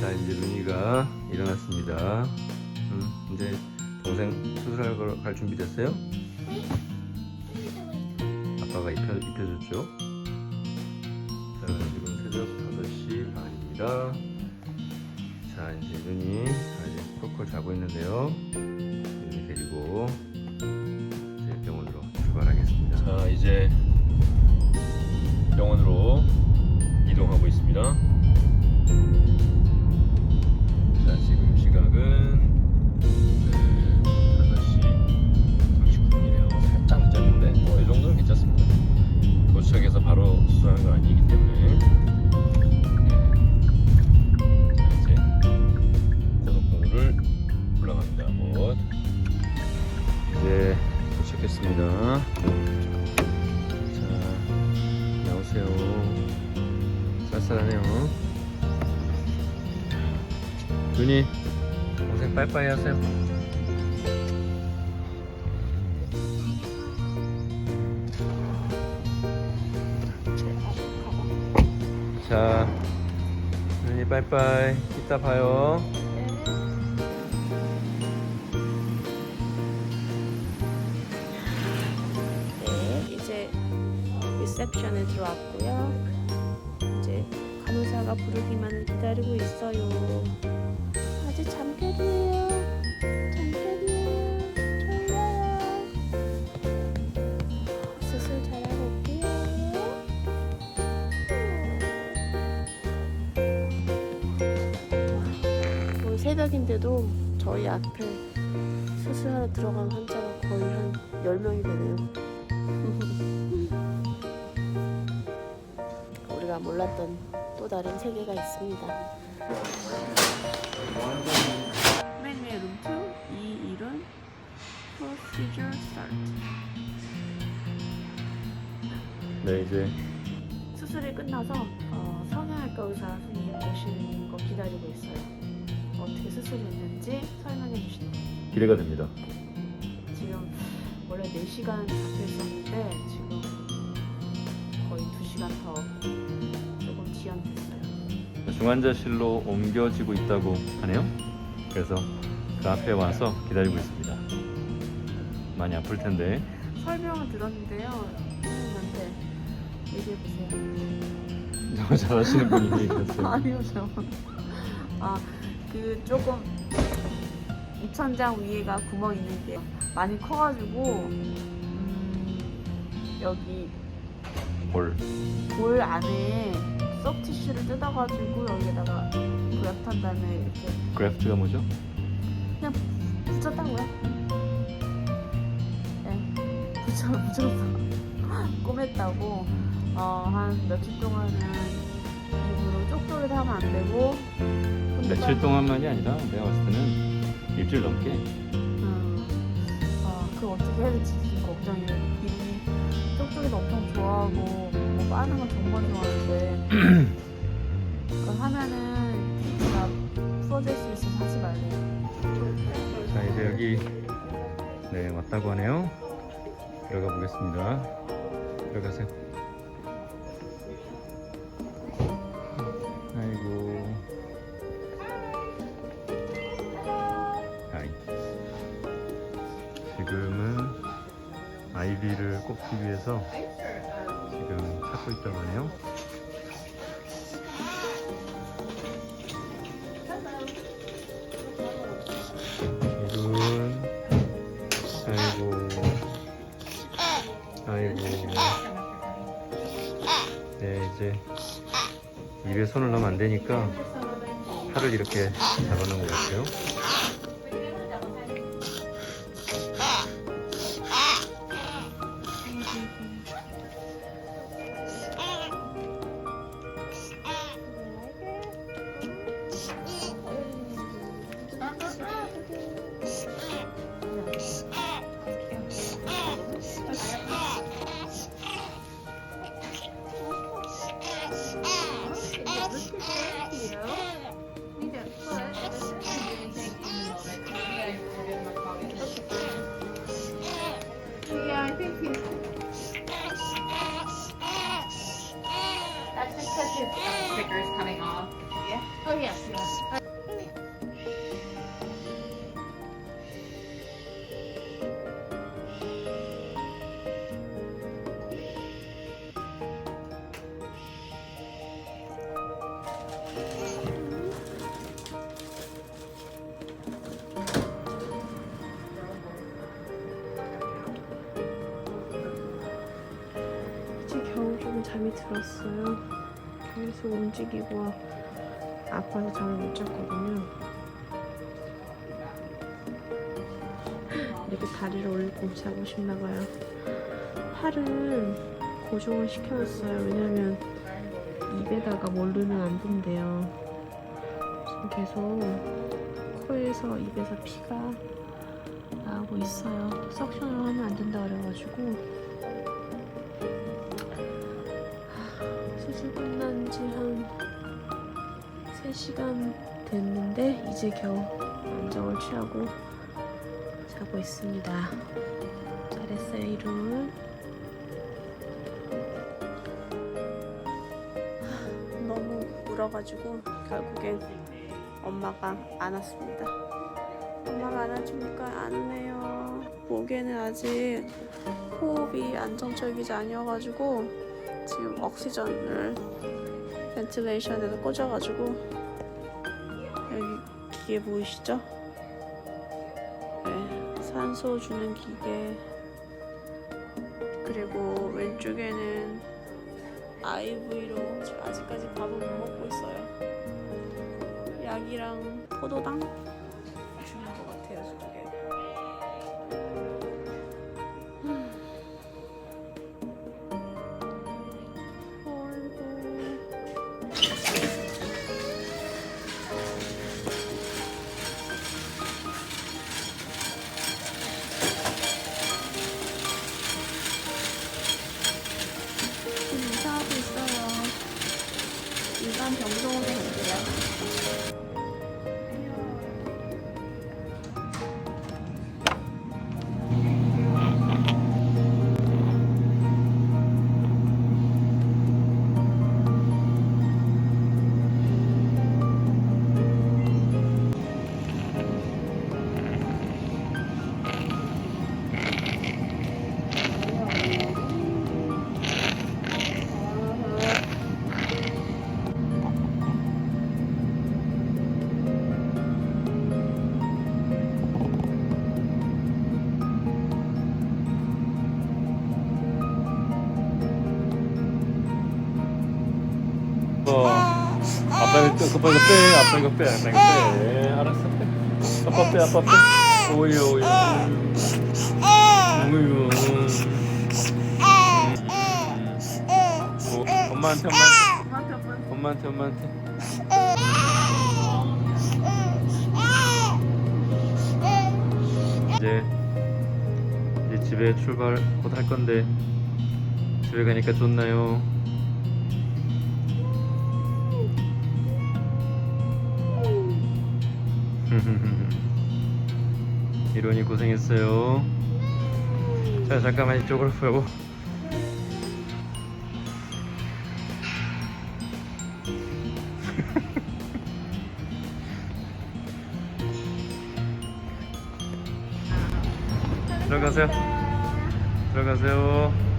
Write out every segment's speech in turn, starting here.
자 이제 루니가 일어났습니다. 음, 이제 동생 수술할 걸- 갈 준비 됐어요? 아빠가 입혀, 입혀줬죠. 자, 지금 새벽 5시 반입니다. 자, 이제 눈이 아직 콜콜 자고 있는데요. 눈이 데리고 이제 병원으로 출발하겠습니다. 자, 이제 병원으로 이동하고 있습니다. 도착했습니다. 자 나오세요. 쌀쌀하네요. 눈이 동생 빠이빠이 하세요. 자, 눈이 빠이빠이. 이따 봐요. 리셉션에 들어왔고요. 이제 간호사가 부르기만을 기다리고 있어요. 아직 잠결이에요. 잠결이에요. 졸려요. 수술 잘하고 올게요. 거의 새벽인데도 저희 앞에 수술하러 들어간 환자가 거의 한 10명이 되네요. 몰랐던 또 다른 세계가 있습니다. 맨 위에 룸2, 이 일은 procedure start. 네, 이제 수술이 끝나서 어, 성형외과 의사 선생님 오시는 거 기다리고 있어요. 어떻게 수술했는지 설명해 주신대요. 기대가 됩니다. 지금 원래 4시간 잡혀 있었는데 지금 거의 2시간 더. 중환자실로 옮겨지고 있다고 하네요. 그래서 그 앞에 와서 기다리고 있습니다. 많이 아플 텐데. 설명을 들었는데요. 선생님한테 얘기해 보세요. 너무 잘하시는 분이 얘기했어요. 아니요, 저. 아, 그 조금 우천장 위에가 구멍 있는 게 많이 커가지고 음, 여기 볼. 볼 안에 썩 티슈를 뜯어가지고 여기다가 그랩 한 다음에 이렇게 그래프트가 뭐죠? 그냥 붙였다고요. 네, 붙여 붙여서 꼬맸다고 어, 한 며칠 동안은 일부러 쪽쪽이도 하면 안 되고 며칠 동안만이 아니라 내가 봤을 때는 일주일 넘게. 음, 어, 그걸 어떻게 해야 될지 지금 걱정이에요. 이분이 쪽쪽이도 엄청 좋아하고 뭐 빠는 건 정말 좋아하는데 그걸 하면은 피부가 부러질 수 있어서 하지 말래요. 자, 이제 여기 네 왔다고 하네요. 들어가 보겠습니다. 들어가세요. 아이고. 아이. 지금은 아이비를 꼽기 위해서 지금 찾고 있다고 하네요. 이분 아이고. 아이고. 네 이제 입에 손을 넣으면 안 되니까 팔을 이렇게 잡아놓은 것 같아요 sticker's coming off. Yeah. Oh yes, yes. 이제 겨우 좀 잠이 들었어요. 계속 움직이고 아파서 잠을 못 잤거든요. 이렇게 다리를 올리고 자고 싶나 봐요. 팔을 고정을 시켜놨어요. 왜냐면 입에다가 뭘 넣으면 안 된대요. 계속 코에서 입에서 피가 나오고 있어요. 석션을 하면 안 된다 그래가지고 수술 끝난 지한 3시간 됐는데 이제 겨우 안정을 취하고 자고 있습니다. 잘했어요, 이룬. 너무 울어가지고 결국엔 엄마가 안았습니다. 엄마가 안아주니까 안 우네요. 목에는 아직 호흡이 안정적이지 아니어가지고 지금 옥시전을 벤틸레이션에서 꽂아가지고 여기 기계 보이시죠? 네, 산소 주는 기계 그리고 왼쪽에는 IV로 아직까지 밥을 못 먹고 있어요. 약이랑 포도당 어, 아빠 이거 빼, 아빠 이거 빼, 아빠 이거 빼, 아빠 이거 빼. 알았어, 빼. 아빠 빼, 아빠 빼. 오유, 오유. 오유. 오, 엄마한테, 엄마한테, 엄마한테, 엄마한테. 이제 이제 집에 출발 곧 할 건데 집에 가니까 좋나요? 이론이 고생했어요. 자 잠깐만 이쪽으로 보고. 들어가세요. 들어가세요.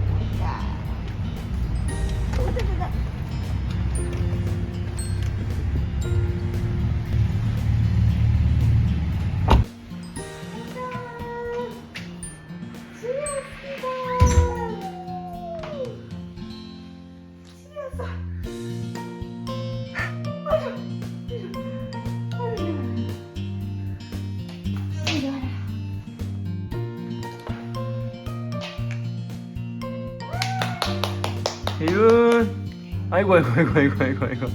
아이고 아이고 아이고 아이고 아이고 아이고.